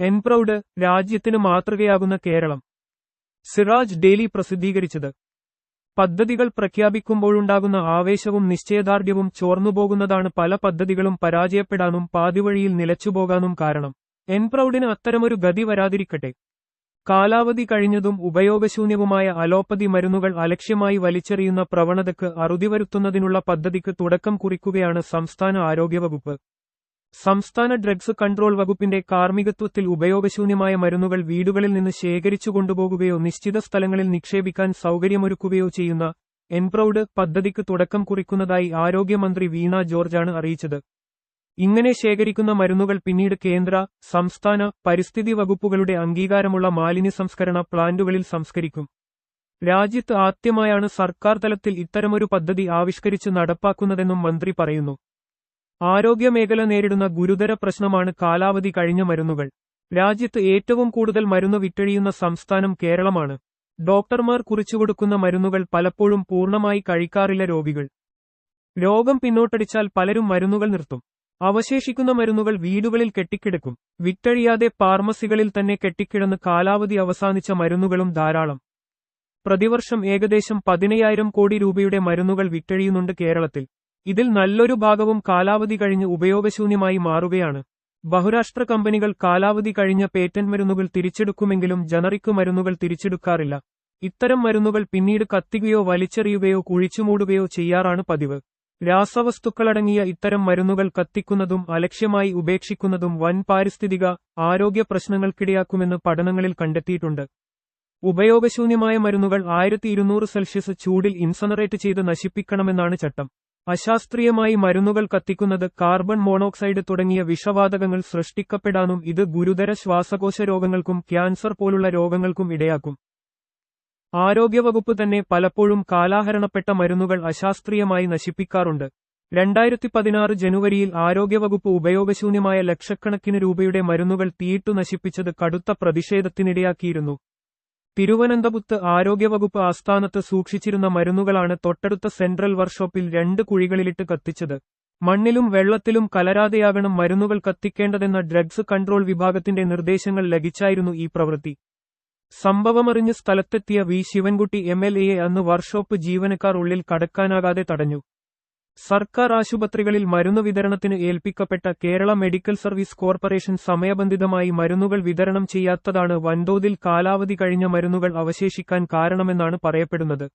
എൻപ്രൗഡ് രാജ്യത്തിന് മാതൃകയാകുന്ന കേരളം. സിറാജ് ഡെയിലി പ്രസിദ്ധീകരിച്ചത്. പദ്ധതികൾ പ്രഖ്യാപിക്കുമ്പോഴുണ്ടാകുന്ന ആവേശവും നിശ്ചയദാർഢ്യവും ചോർന്നുപോകുന്നതാണ് പല പദ്ധതികളും പരാജയപ്പെടാനും പാതിവഴിയിൽ നിലച്ചുപോകാനും കാരണം. എൻപ്രൗഡിന് അത്തരമൊരു ഗതി വരാതിരിക്കട്ടെ. കാലാവധി കഴിഞ്ഞതും ഉപയോഗശൂന്യവുമായ അലോപ്പതി മരുന്നുകൾ അലക്ഷ്യമായി വലിച്ചെറിയുന്ന പ്രവണതയ്ക്ക് അറുതി വരുത്തുന്നതിനുള്ള പദ്ധതിക്ക് തുടക്കം കുറിക്കുകയാണ് സംസ്ഥാന ആരോഗ്യവകുപ്പ്. സംസ്ഥാന ഡ്രഗ്സ് കൺട്രോൾ വകുപ്പിന്റെ കാർമ്മികത്വത്തിൽ ഉപയോഗശൂന്യമായ മരുന്നുകൾ വീടുകളിൽ നിന്ന് ശേഖരിച്ചു കൊണ്ടുപോകുകയോ നിശ്ചിത സ്ഥലങ്ങളിൽ നിക്ഷേപിക്കാൻ സൗകര്യമൊരുക്കുകയോ ചെയ്യുന്ന എൻപ്രൗഡ് പദ്ധതിക്ക് തുടക്കം കുറിക്കുന്നതായി ആരോഗ്യമന്ത്രി വീണ ജോർജാണ് അറിയിച്ചത്. ഇങ്ങനെ ശേഖരിക്കുന്ന മരുന്നുകൾ പിന്നീട് കേന്ദ്ര സംസ്ഥാന പരിസ്ഥിതി വകുപ്പുകളുടെ അംഗീകാരമുള്ള മാലിന്യ സംസ്കരണ പ്ലാന്റുകളിൽ സംസ്കരിക്കും. രാജ്യത്ത് ആദ്യമായാണ് സർക്കാർ തലത്തിൽ ഇത്തരമൊരു പദ്ധതി ആവിഷ്കരിച്ച് നടപ്പാക്കുന്നതെന്നും മന്ത്രി പറയുന്നു. ആരോഗ്യമേഖല നേരിടുന്ന ഗുരുതര പ്രശ്നമാണ് കാലാവധി കഴിഞ്ഞ മരുന്നുകൾ. രാജ്യത്ത് ഏറ്റവും കൂടുതൽ മരുന്ന് വിറ്റഴിയുന്ന സംസ്ഥാനം കേരളമാണ്. ഡോക്ടർമാർ കുറിച്ചുകൊടുക്കുന്ന മരുന്നുകൾ പലപ്പോഴും പൂർണമായി കഴിക്കാറില്ല രോഗികൾ. രോഗം പിന്നോട്ടടിച്ചാൽ പലരും മരുന്നുകൾ നിർത്തും. അവശേഷിക്കുന്ന മരുന്നുകൾ വീടുകളിൽ കെട്ടിക്കിടക്കും. വിറ്റഴിയാതെ ഫാർമസികളിൽ തന്നെ കെട്ടിക്കിടന്ന് കാലാവധി അവസാനിച്ച മരുന്നുകളും ധാരാളം. പ്രതിവർഷം ഏകദേശം പതിനയ്യായിരം കോടി രൂപയുടെ മരുന്നുകൾ വിറ്റഴിയുന്നുണ്ട് കേരളത്തിൽ. ഇതിൽ നല്ലൊരു ഭാഗവും കാലാവധി കഴിഞ്ഞ് ഉപയോഗശൂന്യമായി മാറുകയാണ്. ബഹുരാഷ്ട്ര കമ്പനികൾ കാലാവധി കഴിഞ്ഞ പേറ്റന്റ് മരുന്നുകൾ തിരിച്ചെടുക്കുമെങ്കിലും ജനറിക്ക് മരുന്നുകൾ തിരിച്ചെടുക്കാറില്ല. ഇത്തരം മരുന്നുകൾ പിന്നീട് കത്തിക്കുകയോ വലിച്ചെറിയുകയോ കുഴിച്ചുമൂടുകയോ ചെയ്യാറാണ് പതിവ്. രാസവസ്തുക്കളടങ്ങിയ ഇത്തരം മരുന്നുകൾ കത്തിക്കുന്നതും അലക്ഷ്യമായി ഉപേക്ഷിക്കുന്നതും വൻ പാരിസ്ഥിതിക ആരോഗ്യ പ്രശ്നങ്ങൾക്കിടയാക്കുമെന്ന് പഠനങ്ങളിൽ കണ്ടെത്തിയിട്ടുണ്ട്. ഉപയോഗശൂന്യമായ മരുന്നുകൾ ആയിരത്തി ഇരുന്നൂറ് സെൽഷ്യസ് ചൂടിൽ ഇൻസനറേറ്റ് ചെയ്ത് നശിപ്പിക്കണമെന്നാണ് ചട്ടം. അശാസ്ത്രീയമായി മരുന്നുകൾ കത്തിക്കുന്നത് കാർബൺ മോണോക്സൈഡ് തുടങ്ങിയ വിഷവാതകങ്ങൾ സൃഷ്ടിക്കപ്പെടാനും ഇത് ഗുരുതര ശ്വാസകോശ രോഗങ്ങൾക്കും ക്യാൻസർ പോലുള്ള രോഗങ്ങൾക്കും ഇടയാക്കും. ആരോഗ്യവകുപ്പ് തന്നെ പലപ്പോഴും കാലാഹരണപ്പെട്ട മരുന്നുകൾ അശാസ്ത്രീയമായി നശിപ്പിക്കാറുണ്ട്. രണ്ടായിരത്തി പതിനാറ് ജനുവരിയിൽ ആരോഗ്യവകുപ്പ് ഉപയോഗശൂന്യമായ ലക്ഷക്കണക്കിന് രൂപയുടെ മരുന്നുകൾ തീയിട്ടു നശിപ്പിച്ചത് കടുത്ത പ്രതിഷേധത്തിനിടയാക്കിയിരുന്നു. തിരുവനന്തപുരത്ത് ആരോഗ്യവകുപ്പ് ആസ്ഥാനത്ത് സൂക്ഷിച്ചിരുന്ന മരുന്നുകളാണ് തൊട്ടടുത്ത സെൻട്രൽ വർക്ക്ഷോപ്പിൽ രണ്ട് കുഴികളിലിട്ട് കത്തിച്ചത്. മണ്ണിലും വെള്ളത്തിലും കലരാതെയാകണം മരുന്നുകൾ കത്തിക്കേണ്ടതെന്ന ഡ്രഗ്സ് കൺട്രോൾ വിഭാഗത്തിന്റെ നിർദ്ദേശങ്ങൾ ലഭിച്ചായിരുന്നു ഈ പ്രവൃത്തി. സംഭവമറിഞ്ഞ് സ്ഥലത്തെത്തിയ വി. ശിവൻകുട്ടി എം. എൽ. അന്ന് വർക്ക്ഷോപ്പ് ജീവനക്കാർ ഉള്ളിൽ കടക്കാനാകാതെ തടഞ്ഞു. സർക്കാർ ആശുപത്രികളിൽ മരുന്ന് വിതരണത്തിന് ഏൽപ്പിക്കപ്പെട്ട കേരള മെഡിക്കൽ സർവീസ് കോർപ്പറേഷൻ സമയബന്ധിതമായി മരുന്നുകൾ വിതരണം ചെയ്യാത്തതാണ് വൻതോതിൽ കാലാവധി കഴിഞ്ഞ മരുന്നുകൾ അവശേഷിക്കാൻ കാരണമെന്നാണ് പറയപ്പെടുന്നത്.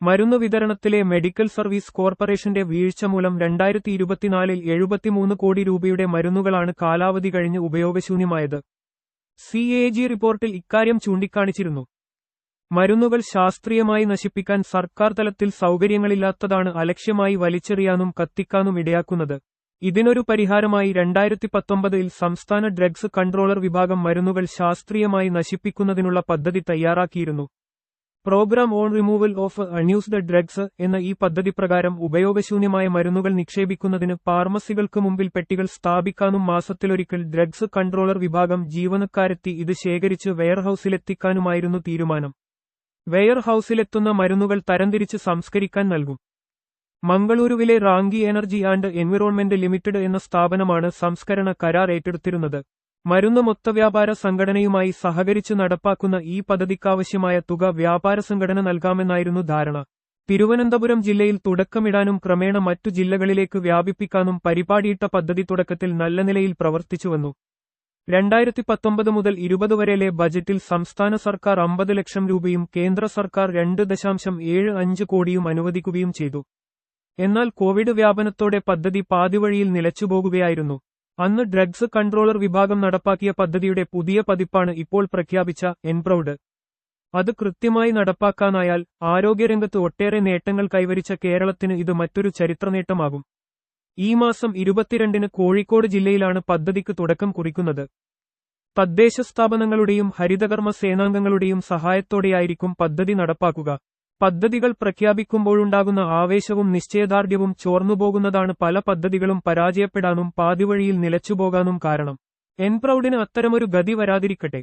മരുന്ന് വിതരണത്തിലെ മെഡിക്കൽ സർവീസ് കോർപ്പറേഷന്റെ വീഴ്ച മൂലം രണ്ടായിരത്തി ഇരുപത്തിനാലിൽ എഴുപത്തിമൂന്ന് കോടി രൂപയുടെ മരുന്നുകളാണ് കാലാവധി കഴിഞ്ഞ് ഉപയോഗശൂന്യമായത്. സി എ ജി റിപ്പോർട്ടിൽ ഇക്കാര്യം ചൂണ്ടിക്കാണിച്ചിരുന്നു. മരുന്നുകൾ ശാസ്ത്രീയമായി നശിപ്പിക്കാൻ സർക്കാർ തലത്തിൽ സൗകര്യങ്ങളില്ലാത്തതാണ് അലക്ഷ്യമായി വലിച്ചെറിയാനും കത്തിക്കാനും ഇടയാക്കുന്നത്. ഇതിനൊരു പരിഹാരമായി രണ്ടായിരത്തി പത്തൊമ്പതിൽ സംസ്ഥാന ഡ്രഗ്സ് കൺട്രോളർ വിഭാഗം മരുന്നുകൾ ശാസ്ത്രീയമായി നശിപ്പിക്കുന്നതിനുള്ള പദ്ധതി തയ്യാറാക്കിയിരുന്നു. Programme on removal of unused drugs എന്ന ഈ പദ്ധതി പ്രകാരം ഉപയോഗശൂന്യമായ മരുന്നുകൾ നിക്ഷേപിക്കുന്നതിന് ഫാർമസികൾക്ക് മുമ്പിൽ പെട്ടികൾ സ്ഥാപിക്കാനും മാസത്തിലൊരിക്കൽ ഡ്രഗ്സ് കൺട്രോളർ വിഭാഗം ജീവനക്കാരെത്തി ഇത് ശേഖരിച്ച് വെയർഹൌസിലെത്തിക്കാനുമായിരുന്നു തീരുമാനം. വെയർഹൌസിലെത്തുന്ന മരുന്നുകൾ തരംതിരിച്ച് സംസ്കരിക്കാൻ നൽകും. മംഗളൂരുവിലെ Ramky energy and environment limited എന്ന സ്ഥാപനമാണ് സംസ്കരണ കരാർ ഏറ്റെടുത്തിരുന്നത്. മരുന്ന് മൊത്തവ്യാപാര സംഘടനയുമായി സഹകരിച്ച് നടപ്പാക്കുന്ന ഈ പദ്ധതിക്കാവശ്യമായ തുക വ്യാപാര സംഘടന നൽകാമെന്നായിരുന്നു ധാരണ. തിരുവനന്തപുരം ജില്ലയിൽ തുടക്കമിടാനും ക്രമേണ മറ്റു ജില്ലകളിലേക്ക് വ്യാപിപ്പിക്കാനും പരിപാടിയിട്ട പദ്ധതി തുടക്കത്തിൽ നല്ല നിലയിൽ പ്രവർത്തിച്ചുവന്നു. രണ്ടായിരത്തി പത്തൊമ്പത് മുതൽ ഇരുപത് വരെയിലെ ബജറ്റിൽ സംസ്ഥാന സർക്കാർ അമ്പത് ലക്ഷം രൂപയും കേന്ദ്ര സർക്കാർ രണ്ട് ദശാംശം ഏഴ് അഞ്ച് കോടിയും അനുവദിക്കുകയും ചെയ്തു. എന്നാൽ കോവിഡ് വ്യാപനത്തോടെ പദ്ധതി പാതിവഴിയിൽ നിലച്ചുപോകുകയായിരുന്നു. അന്ന് ഡ്രഗ്സ് കൺട്രോളർ വിഭാഗം നടപ്പാക്കിയ പദ്ധതിയുടെ പുതിയ പതിപ്പാണ് ഇപ്പോൾ പ്രഖ്യാപിച്ച എൻപ്രൗഡ്. അത് കൃത്യമായി നടപ്പാക്കാനായാൽ ആരോഗ്യരംഗത്ത് ഒട്ടേറെ നേട്ടങ്ങൾ കൈവരിച്ച കേരളത്തിന് ഇത് മറ്റൊരു ചരിത്രനേട്ടമാകും. ഈ മാസം ഇരുപത്തിരണ്ടിന് കോഴിക്കോട് ജില്ലയിലാണ് പദ്ധതിക്ക് തുടക്കം കുറിക്കുന്നത്. തദ്ദേശ സ്ഥാപനങ്ങളുടെയും ഹരിതകർമ്മ സേനാംഗങ്ങളുടെയും സഹായത്തോടെയായിരിക്കും പദ്ധതി നടപ്പാക്കുക. പദ്ധതികൾ പ്രഖ്യാപിക്കുമ്പോഴുണ്ടാകുന്ന ആവേശവും നിശ്ചയദാർഢ്യവും ചോർന്നുപോകുന്നതാണ് പല പദ്ധതികളും പരാജയപ്പെടാനും പാതിവഴിയിൽ നിലച്ചുപോകാനും കാരണം. എൻപ്രൗഡിന് അത്തരമൊരു ഗതി വരാതിരിക്കട്ടെ.